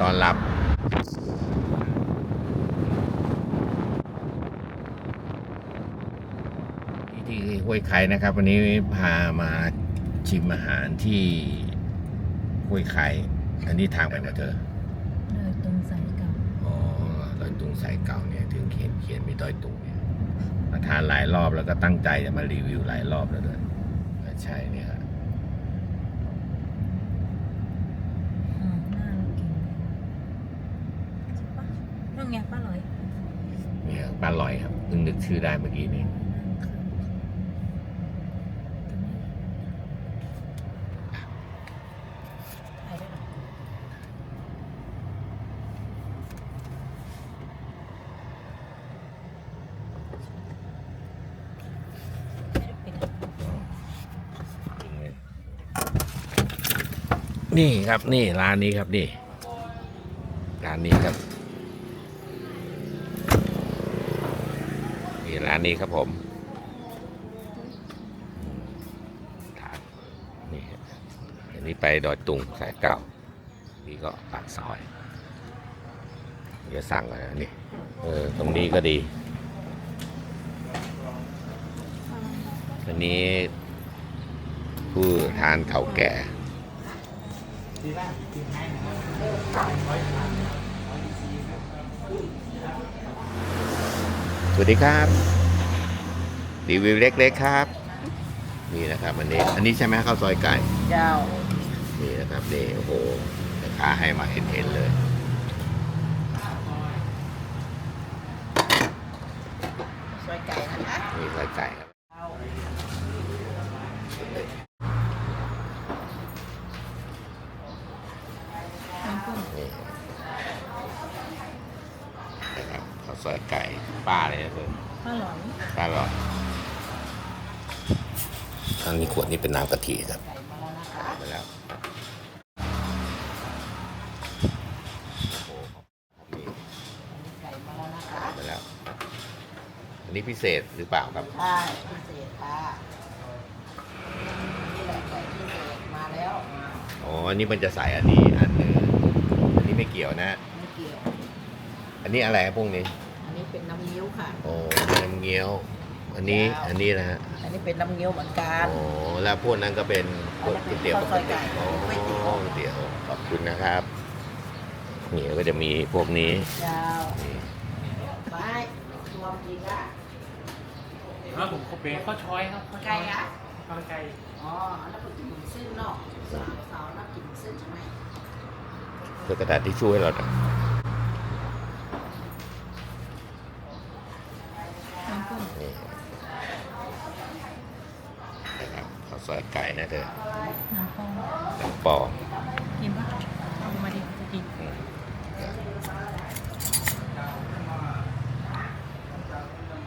ต้อนรับที่ที่ห้วยไข่นะครับ วันนี้พามาชิมอาหารที่ห้วยไข่อันนี้ทางไปมาเจอเลยตรงสายเก่าอ๋อดอยตุงสายเก่าเนี่ยถึงเขียนเขียนมีดอยตุงเนี่ยมาทานหลายรอบแล้วก็ตั้งใจจะมารีวิวหลายรอบแล้วด้วยใช่เนี่ยครับ อ่าหน้าเรากินใช่ปะนั่น ไงป้าลอยเนี่ยป้าลอยครับเพิ่งนึกชื่อได้เมื่อกี้นี้ถ่ายได้เหรอไม่ได้ปิดอะนี่ครับนี่ร้านนี้ครับนี่ร้านนี้ครับ นี่ร้านนี้ครับผมนี่ครับอันนี้ไปดอยตุงสายเก่า นี่ก็ปากซอย เดี๋ยวสั่งเลยนี่ เออ ตรงนี้ก็ดี อันนี้ ผู้ทานเข่าแก่ สวัสดีครับ รีวิวเล็ก ๆ ครับ นี่นะครับอันนี้ อันนี้ใช่ไหมข้าวซอยไก่เจ้านี่นะครับนี่โอ้โหราคาให้มาเห็นๆเลย ซอยไก่นะคะนี่ซอยไก่ครับเอานี่นะครับข้าว ซอยไก่ป้าเลยนะเพื่อนป้าหลอยป้าหรออันนี้ขวดนี้เป็นน้ำกะทิครับไก่มาแล้วนะคะไปแล้วโอ้โหนี่ไก่มาแล้วนะคะไปแล้ว อันนี้พิเศษหรือเปล่าครับใช่พิเศษค่ะนี่แหละไก่พิเศษมาแล้วอ๋ออันนี้มันจะใส่อันนี้อันหนึงอันนี้ไม่เกี่ยวนะไม่เกี่ยว อันนี้อะไรครับพวกนี้อันนี้เป็นน้ำเงี้ยวค่ะ โอ้น้ำ เงี้ยว อันนี้แล้วอันนี้นะฮะ อันนี้เป็นน้ำเงี้ยวเหมือนกัน โอ้แล้วพวกนั้นก็เป็นก๋วยเตี๋ยวปกติข้าวซอยไก่โอ้ก๋วยเตี๋ยว ขอบคุณนะครับนี่ก็จะมีพวกนี้เจ้านี่ไปรวมกินละครับผมก็เป็นข้าวช้อยครับข้าวช้ไก่อยอะข้าวไก่อ๋อ แล้วก็กินหมูซึ่งเนาะสาวสาวแล้วกินหมูซึ่งใช่ไหมเพื่อกระดาษที่ช่วยเราหน่อย นี่นะครับข้าวซอยไก่นะเธอน้ำปองน้ำปองกินปะเอามาดิจะกิน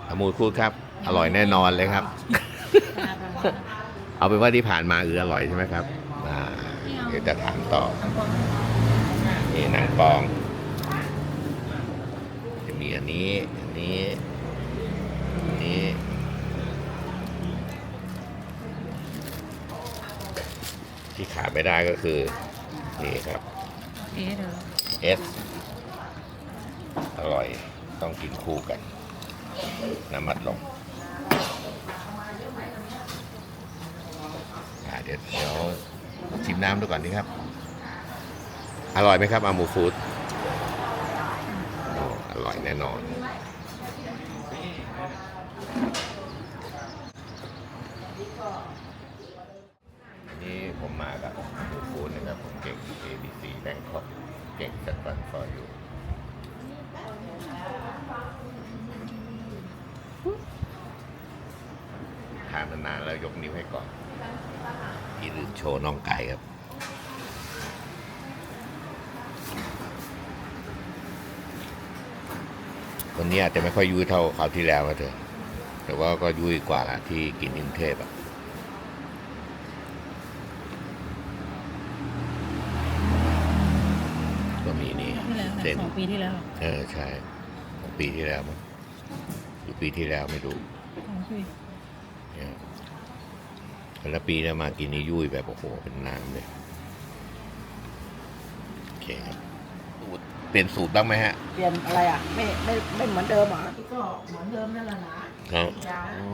อมูลคูดครับ อร่อยแน่นอนเลยครับ เอาเป็นว่าที่ผ่านมาเอออร่อยใช่ไหมครับเดี๋ยวจะถามต่อ นี่นางปอง จะมีอันนี้ อันนี้ ที่ขาดไม่ได้ก็คือ นี่ครับเอ๊ะเดี๋ยวเอสอร่อยต้องกินคู่กัน น้ำมัดลงอ่าเดี๋ยวเดี๋ยวชิมน้ำดูก่อนดีครับ อร่อยไหมครับอามูฟู้ดโอ้อร่อยแน่นอนนี่ผมมากับอามูฟู้ดนะครับ ผมเก่ง ABC แบงคอกเก่งจัดฟันฟอร์อยู่ทานมานานแล้วยกนิ้วให้ก่อนที่ลืมโชว์น้องไก่ครับวันนี้อาจจะไม่ค่อยยุ่ยเท่าคราวที่แล้วนะเถอะแต่ว่าก็ยุ่ยกว่าที่กินที่กรุงเทพอะก็มีนี่ที่แล้วเส้นสองปีที่แล้ว เออ ใช่ ของปีที่แล้วมั้งหรือปีที่แล้วไม่รู้สองปี เนี่ยแล้วปีแล้วมากินนี่ยุ่ยแบบโอ้โหเป็นน้ำเลยโอเคครับสูตรเปลี่ยนสูตรบ้างไหมฮะเปลี่ยนอะไรอะ ไม่ไม่ไม่เหมือนเดิมเหรอก็เหมือนเดิมนั่นแหละนะครับยาอ๋อ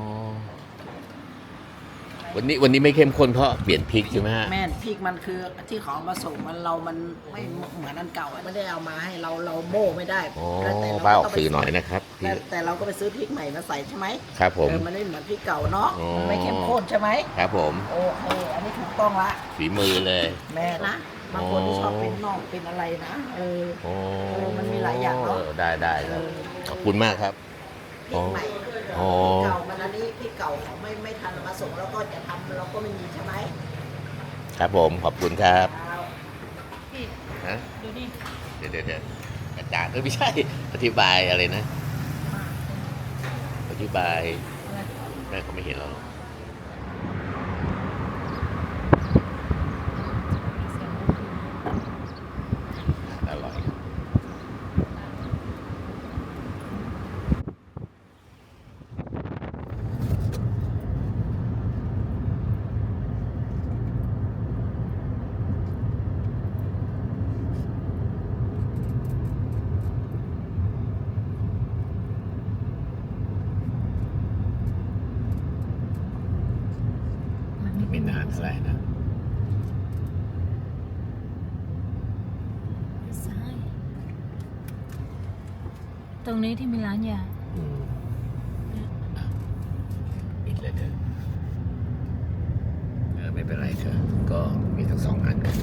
วันนี้วันนี้ไม่เข้มข้นเพราะเปลี่ยนพริกใช่ไหมฮะ แม่นพริกมันคือที่เของมาส่งมันเรามันไม่เหมือนอันเก่าอะไม่ได้เอามาให้เราเราโม่ไม่ได้อ๋อแล้วแต่เรป้าออกต้งไปสื่อหน่อยนะครับแต่แต่เราก็ไปซื้อพริกใหม่มาใส่ใช่ไหมครับผม เออมันไม่เหมือนพริกเก่าเนาะอ๋อ มันไม่เข้มข้นใช่ไหมครับผม โอเคอันนี้ถูกต้องละฝีมือเลย แม่นะบางคนที่ชอบเป็นน่องเป็นอะไรนะเออ โอ้เออมันมีหลายอย่างเนอะ ได้ได้ครับ เออขอบคุณมากครับพริกใหม่ อ๋อพริกเก่ามันอันนี้พริกเก่าเขาไม่ไม่ทันมาส่งแล้วก็จะทำเราก็ไม่มีใช่ไหมครับผมขอบคุณครับเอาพี่ฮะดูนี่เดี๋ยวเดี๋ยวเดี๋ยวอาจารย์เออไม่ใช่ อธิบายอะไรนะ อธิบายอะไรแม่เขาไม่เห็นเราหรอก เสียงรถอยู่ อร่อย ไม่นานเท่าไหร่นะ ซ้ายตรงนี้ที่มีร้านยาอืมอะปิดเลยเถอะเออไม่เป็นไรเถอะก็มีทั้งสองอันกัน